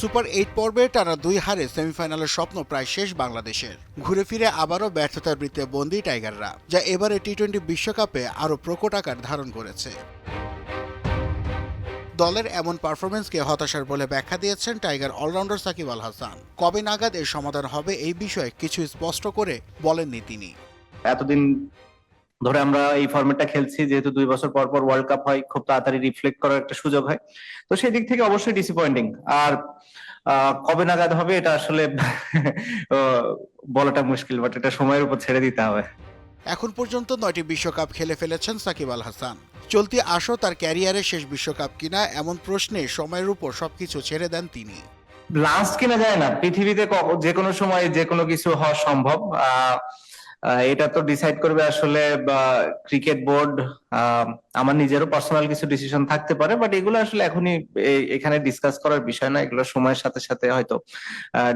Super eight পর্বে টানা দুই হারে সেমিফাইনালের স্বপ্ন প্রায় শেষ বাংলাদেশের। ঘুরে ফিরে আবারও ব্যর্থতার বৃত্তে বন্দি টাইগাররা, যা এবারে টি টোয়েন্টি বিশ্বকাপে আরও প্রকট আকার ধারণ করেছে। দলের এমন পারফরমেন্সকে হতাশার বলে ব্যাখ্যা দিয়েছেন টাইগার অলরাউন্ডার সাকিব আল হাসান। কবে নাগাদ এর সমাধান হবে এই বিষয়ে কিছু স্পষ্ট করে বলেননি তিনি। এতদিন ধরে আমরা এই ফরম্যাটটা খেলছি যেহেতু দুই বছর পর পর ওয়ার্ল্ড কাপ হয় খুব তাড়াতাড়ি রিফ্লেক্ট করার একটা সুযোগ হয়। তো সেই দিক থেকে অবশ্যই ডিসঅ্যাপয়েন্টিং আর কবে নাগাদ হবে এটা আসলে বলাটা মুশকিল বাট এটা সময়ের উপর ছেড়ে দিতে হবে। এখন পর্যন্ত নয়টি বিশ্বকাপ খেলে ফেলেছেন সাকিব আল হাসান। চলতি আসো তার ক্যারিয়ারের শেষ বিশ্বকাপ কিনা এমন প্রশ্নে সময়ের উপর সবকিছু ছেড়ে দেন তিনি। লাস্ট কিনা যায় না পৃথিবীতে যে কোনো সময় যে কোনো কিছু হওয়া সম্ভব। আহ, এটা তো ডিসাইড করবে আসলে ক্রিকেট বোর্ড আমার নিজেরও পার্সোনাল কিছু ডিসিশন থাকতে পারে বাট এগুলো আসলে এখনই এখানে ডিসকাস করার বিষয় না, এগুলো সময়ের সাথে সাথে হয়তো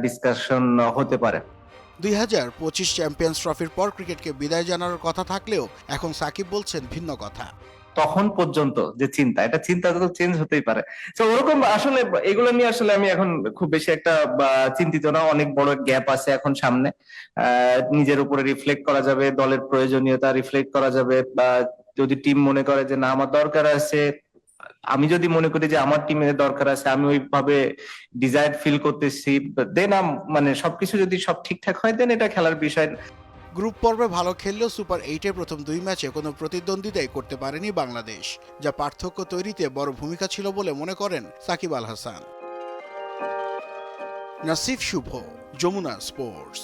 ডিসকাশন হতে পারে। দুই হাজার পঁচিশ চ্যাম্পিয়ন্স ট্রফির পর ক্রিকেটকে বিদায় জানানোর কথা থাকলেও এখন সাকিব বলছেন ভিন্ন কথা। তখন পর্যন্ত যে চিন্তা, এটা চিন্তা তো চেঞ্জ হতেই পারে। তো ওরকম আসলে এগুলো নিয়ে আসলে আমি এখন খুব বেশি একটা চিন্তিত না। অনেক বড় গ্যাপ আছে এখন সামনে। নিজের উপরে রিফ্লেক্ট করা যাবে, দলের প্রয়োজনীয়তা রিফ্লেক্ট করা যাবে, বা, যদি টিম মনে করে যে, না, আমার দরকার আছে। আমি যদি মনে করি যে, আমার টিমের দরকার আছে, আমি ওইভাবে ডিজায়ার ফিল করতেছি। দেন মানে সবকিছু যদি সব ঠিকঠাক হয় দেন এটা খেলার বিষয়। গ্রুপ পর্বে ভালো খেললেও সুপার এইটে প্রথম দুই ম্যাচে কোনো প্রতিদ্বন্দ্বিতাই করতে পারেনি বাংলাদেশ, যা পার্থক্য তৈরিতে বড় ভূমিকা ছিল বলে মনে করেন সাকিব আল হাসান। নাসিফ শুভ, যমুনা স্পোর্টস।